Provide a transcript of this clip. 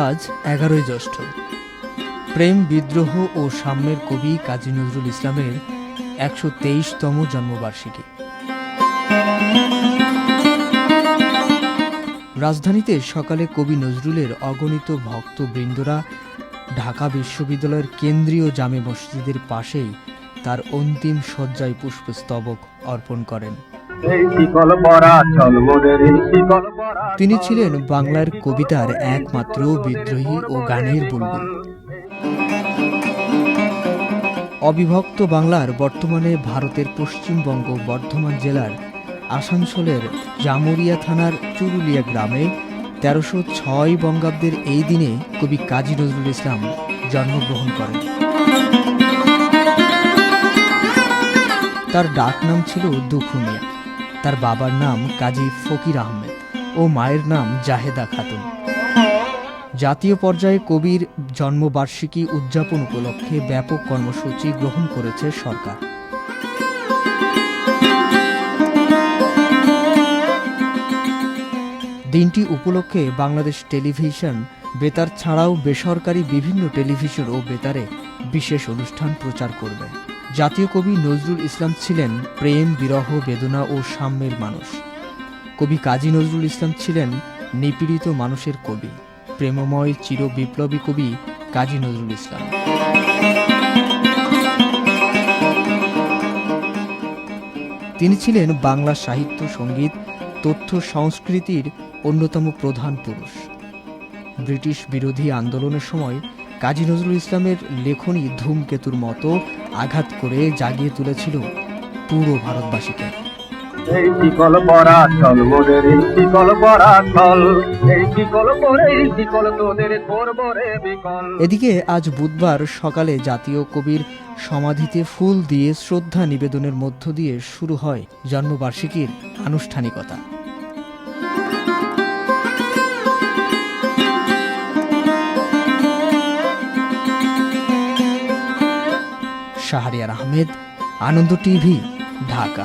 আজ এগারোই জ্যৈষ্ঠ। প্রেম বিদ্রোহ ও সাম্যের কবি কাজী নজরুল ইসলামের একশো তেইশতম জন্মবার্ষিকী। রাজধানীতে সকালে কবি নজরুলের অগণিত ভক্তবৃন্দরা ঢাকা বিশ্ববিদ্যালয়ের কেন্দ্রীয় জামে মসজিদের পাশেই তার অন্তিম শয্যায় পুষ্পস্তবক অর্পণ করেন। তিনি ছিলেন বাংলার কবিতার একমাত্র বিদ্রোহী ও গানের বুলবুল। অবিভক্ত বাংলার বর্তমানে ভারতের পশ্চিমবঙ্গ বর্ধমান জেলার আসানসোলের জামুরিয়া থানার চুরুলিয়া গ্রামে তেরোশো ছয় বঙ্গাব্দের এই দিনে কবি কাজী নজরুল ইসলাম জন্মগ্রহণ করেন। তার ডাক নাম ছিল দুখু মিয়া তার বাবার নাম কাজী ফকির আহমেদ ও মায়ের নাম জাহেদা খাতুন। জাতীয় পর্যায়ে কবির জন্মবার্ষিকী উদযাপন উপলক্ষে ব্যাপক কর্মসূচি গ্রহণ করেছে সরকার। দিনটি উপলক্ষে বাংলাদেশ টেলিভিশন বেতার ছাড়াও বেসরকারি বিভিন্ন টেলিভিশন ও বেতারে বিশেষ অনুষ্ঠান প্রচার করবে। জাতীয় কবি নজরুল ইসলাম ছিলেন প্রেম, বিরহ, বেদনা ও সাম্যের মানুষ। কবি কাজী নজরুল ইসলাম ছিলেন নিপীড়িত মানুষের কবি, প্রেমময় চির বিপ্লবী কবি কাজী নজরুল ইসলাম। তিনি ছিলেন বাংলা সাহিত্য, সংগীত, তথ্য, সংস্কৃতির অন্যতম প্রধান পুরুষ। ব্রিটিশ বিরোধী আন্দোলনের সময় কাজী নজরুল ইসলামের লেখনী ধূমকেতুর মতো আঘাত করে জাগিয়ে তুলেছিল পুরো ভারতবাসীকে। এই শিকল পরা চল মোদের এই শিকল পরা চল এই শিকল পরে এই শিকল তোদের করব রে বিকল। এদিকে আজ বুধবার সকালে জাতীয় কবির সমাধিতে ফুল দিয়ে শ্রদ্ধা নিবেদনের মধ্য দিয়ে শুরু হয় জন্মবার্ষিকীর আনুষ্ঠানিকতা। শাহরিয়ার আহমেদ আনন্দ টিভি ঢাকা।